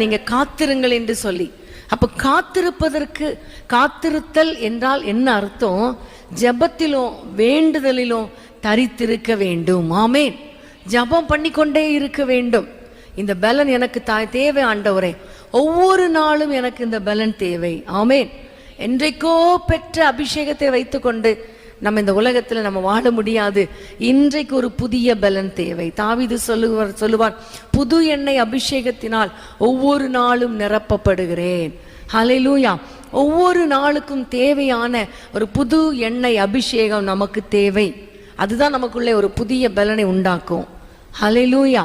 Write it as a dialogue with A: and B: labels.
A: நீங்க காத்திருங்கள் என்று சொல்லி. அப்ப காத்திருப்பதற்கு காத்திருத்தல் என்றால் என்ன அர்த்தம்? ஜெபத்திலும் வேண்டுதலிலும் தரித்திருக்க வேண்டும். ஆமேன். ஜெபம் பண்ணிக்கொண்டே இருக்க வேண்டும். இந்த பலன் எனக்கு தா- தேவை ஆண்டவரே. ஒவ்வொரு நாளும் எனக்கு இந்த பலன் தேவை. ஆமேன். என்றைக்கோ பெற்ற அபிஷேகத்தை வைத்துக்கொண்டு நம்ம இந்த உலகத்துல நம்ம வாழ முடியாது. இன்றைக்கு ஒரு புதிய பலன் தேவை. தாவிது சொல்லுவார் சொல்லுவார் புது எண்ணெய் அபிஷேகத்தினால் ஒவ்வொரு நாளும் நிரப்பப்படுகிறேன். ஹalleluya. ஒவ்வொரு நாளுக்கும் தேவையான ஒரு புது எண்ணெய் அபிஷேகம் நமக்கு தேவை. அதுதான் நமக்குள்ளே ஒரு புதிய பலனை உண்டாக்கும். ஹalleluya.